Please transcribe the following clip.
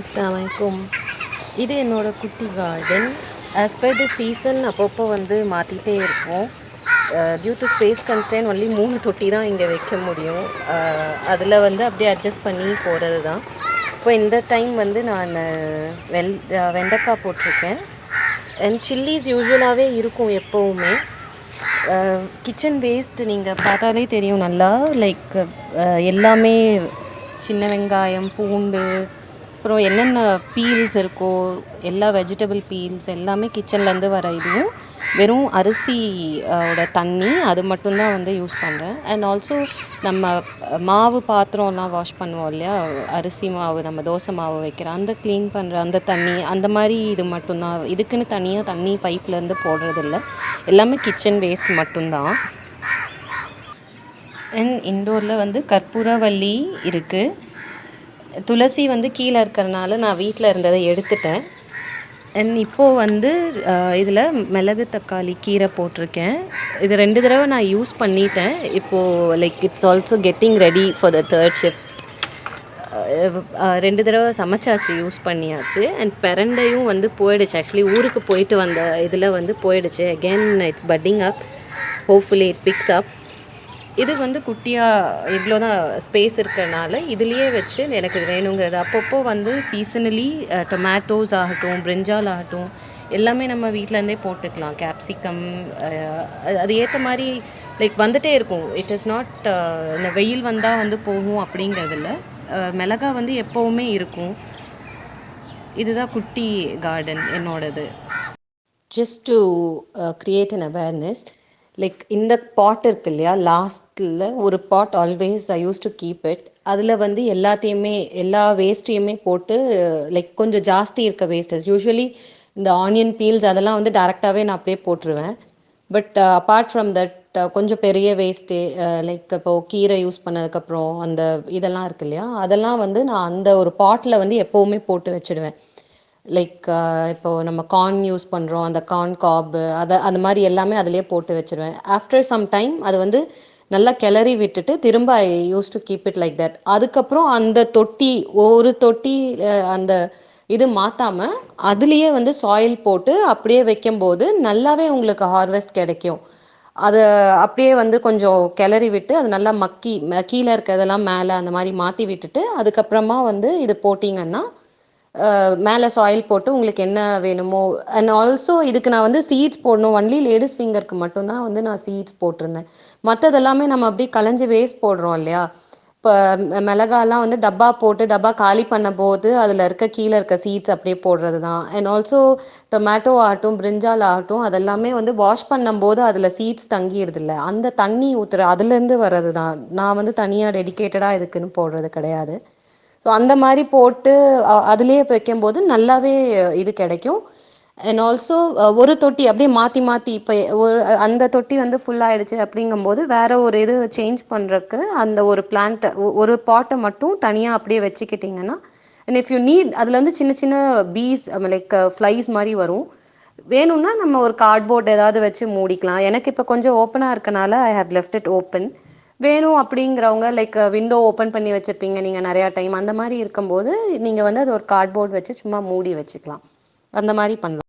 அஸ்லாமலைக்கும் இது என்னோடய குட்டி garden as per the season அப்பப்போ வந்து மாற்றிட்டே இருப்போம். Due to space constant only மூணு தொட்டி தான் இங்கே வைக்க முடியும். அதில் வந்து அப்படியே அட்ஜஸ்ட் பண்ணி போகிறது தான். இப்போ இந்த டைம் வந்து நான் வெள் வெண்டைக்காய் போட்டிருக்கேன். அண்ட் சில்லிஸ் யூஸ்வலாகவே இருக்கும் எப்போவுமே. கிச்சன் வேஸ்ட் நீங்கள் பார்த்தாலே தெரியும் நல்லா லைக் எல்லாமே சின்ன வெங்காயம் பூண்டு அப்புறம் என்னென்ன பீல்ஸ் இருக்கோ எல்லா வெஜிடபிள் பீல்ஸ் எல்லாமே கிச்சன்லேருந்து வர இதுவும் வெறும் அரிசி ஓட தண்ணி அது மட்டும்தான் வந்து யூஸ் பண்ணுறேன் அண்ட் ஆல்சோ நம்ம மாவு பாத்திரம்லாம் வாஷ் பண்ணுவோம் இல்லையா? அரிசி மாவு நம்ம தோசை மாவு வைக்கிற அந்த க்ளீன் பண்ணுற அந்த தண்ணி அந்த மாதிரி இது மட்டும்தான். இதுக்குன்னு தனியாக தண்ணி பைப்லேருந்து போடுறதில்ல. எல்லாமே கிச்சன் வேஸ்ட் மட்டும்தான். அண்ட் இண்டோரில் வந்து கற்பூரவல்லி இருக்குது துளசி வந்து கீழே இருக்கிறனால நான் வீட்டில் இருந்ததை எடுத்துட்டேன். அண்ட் இப்போது வந்து இதில் மிளகு தக்காளி கீரை போட்டிருக்கேன். இது ரெண்டு தடவை நான் யூஸ் பண்ணிட்டேன். இப்போது like it's also getting ready for the third shift ரெண்டு தடவை சமைச்சாச்சு யூஸ் பண்ணியாச்சு. அண்ட் பிரண்டையும் வந்து போயிடுச்சு. ஆக்சுவலி ஊருக்கு போயிட்டு வந்த இதில் வந்து போயிடுச்சு. Again it's putting up hopefully it fix up இது வந்து குட்டியாக இவ்வளோ தான் ஸ்பேஸ் இருக்கிறனால இதுலேயே வச்சு எனக்கு இது வேணுங்கிறது. அப்பப்போ வந்து சீசனலி டொமேட்டோஸ் ஆகட்டும் பிரிஞ்சால் ஆகட்டும் எல்லாமே நம்ம வீட்டிலேருந்தே போட்டுக்கலாம். கேப்சிகம் அது ஏற்ற மாதிரி லைக் வந்துகிட்டே இருக்கும். இட் இஸ் நாட் இந்த வெயில் வந்தால் வந்து போகும் அப்படிங்கிறதில்ல. மிளகா வந்து எப்போவுமே இருக்கும். இதுதான் குட்டி கார்டன் என்னோடது. Just to create an awareness like இந்த பாட் இருக்கு இல்லையா? லாஸ்ட்டில் ஒரு pot always I use to keep it அதில் வந்து எல்லாத்தையுமே எல்லா வேஸ்ட்டையுமே போட்டு லைக் கொஞ்சம் ஜாஸ்தி இருக்க வேஸ்டஸ் யூஸ்வலி இந்த ஆனியன் பீல்ஸ் அதெல்லாம் வந்து டேரெக்டாகவே நான் அப்படியே போட்டுருவேன். பட் அப்பார்ட் ஃப்ரம் தட் கொஞ்சம் பெரிய வேஸ்ட்டு லைக் இப்போது கீரை யூஸ் பண்ணதுக்கப்புறம் அந்த இதெல்லாம் இருக்கு இல்லையா? அதெல்லாம் வந்து நான் அந்த ஒரு பாட்டில் வந்து எப்போவுமே போட்டு வச்சுடுவேன். லைக் uh, இப்போது நம்ம கார்ன் யூஸ் பண்ணுறோம் அந்த கார்ன் காப்பு அதை அந்த மாதிரி எல்லாமே அதிலே போட்டு வச்சுருவேன். ஆஃப்டர் சம் டைம் அது வந்து நல்லா கிளறி விட்டுட்டு திரும்ப I use to keep it like that அதுக்கப்புறம் அந்த தொட்டி ஒரு தொட்டி அந்த இது மாற்றாமல் அதுலேயே வந்து சாயில் போட்டு அப்படியே வைக்கும்போது நல்லாவே உங்களுக்கு ஹார்வெஸ்ட் கிடைக்கும். அதை அப்படியே வந்து கொஞ்சம் கிளறி விட்டு அது நல்லா மக்கி கீழே இருக்கிறதெல்லாம் மேலே அந்த மாதிரி மாற்றி விட்டுட்டு அதுக்கப்புறமா வந்து இது போட்டிங்கன்னா மேலே சாயில் போட்டு உங்களுக்கு என்ன வேணுமோ அண்ட் ஆல்சோ இதுக்கு நான் வந்து சீட்ஸ் போடணும். ஒன்லி லேடிஸ் ஃபிங்கருக்கு மட்டும்தான் வந்து நான் சீட்ஸ் போட்டிருந்தேன். மற்றதெல்லாமே நம்ம அப்படியே கலைஞ்சி வேஸ்ட் போடுறோம் இல்லையா? இப்போ மிளகாலாம் வந்து டப்பா போட்டு டப்பா காலி பண்ண போது அதில் இருக்க கீழே இருக்க சீட்ஸ் அப்படியே போடுறது தான் அண்ட் ஆல்சோ டொமேட்டோ ஆகட்டும் பிரிஞ்சால் ஆகட்டும் அதெல்லாமே வந்து வாஷ் பண்ணும்போது அதில் சீட்ஸ் தங்கிடுதில்ல அந்த தண்ணி ஊற்றுற அதுலேருந்து வர்றது தான் நான் வந்து தனியாக டெடிக்கேட்டடாக இதுக்குன்னு போடுறது கிடையாது. ஸோ அந்த மாதிரி போட்டு அதுலேயே வைக்கும்போது நல்லாவே இது கிடைக்கும். அண்ட் ஆல்சோ ஒரு தொட்டி அப்படியே மாற்றி மாற்றி இப்போ ஒரு அந்த தொட்டி வந்து ஃபுல் ஆயிடுச்சு அப்படிங்கும்போது வேறு ஒரு இது சேஞ்ச் பண்ணுறக்கு அந்த ஒரு பிளான்ட்டை ஒரு பாட்டை மட்டும் தனியாக அப்படியே வச்சுக்கிட்டிங்கன்னா அண்ட் இஃப் யூ நீட் அதில் வந்து சின்ன சின்ன பீஸ் லைக் ஃப்ளைஸ் மாதிரி வரும். வேணும்னா நம்ம ஒரு கார்ட்போர்ட் ஏதாவது வச்சு மூடிக்கலாம். எனக்கு இப்போ கொஞ்சம் ஓப்பனாக இருக்கனால I have left it open வேணும் அப்படிங்கிறவங்க லைக் விண்டோ ஓப்பன் பண்ணி வச்சுருப்பீங்க நீங்கள் நிறையா டைம் அந்த மாதிரி இருக்கும்போது நீங்கள் வந்து அது ஒரு கார்ட்போர்ட் வச்சு சும்மா மூடி வச்சுக்கலாம். அந்த மாதிரி பண்ணலாம்.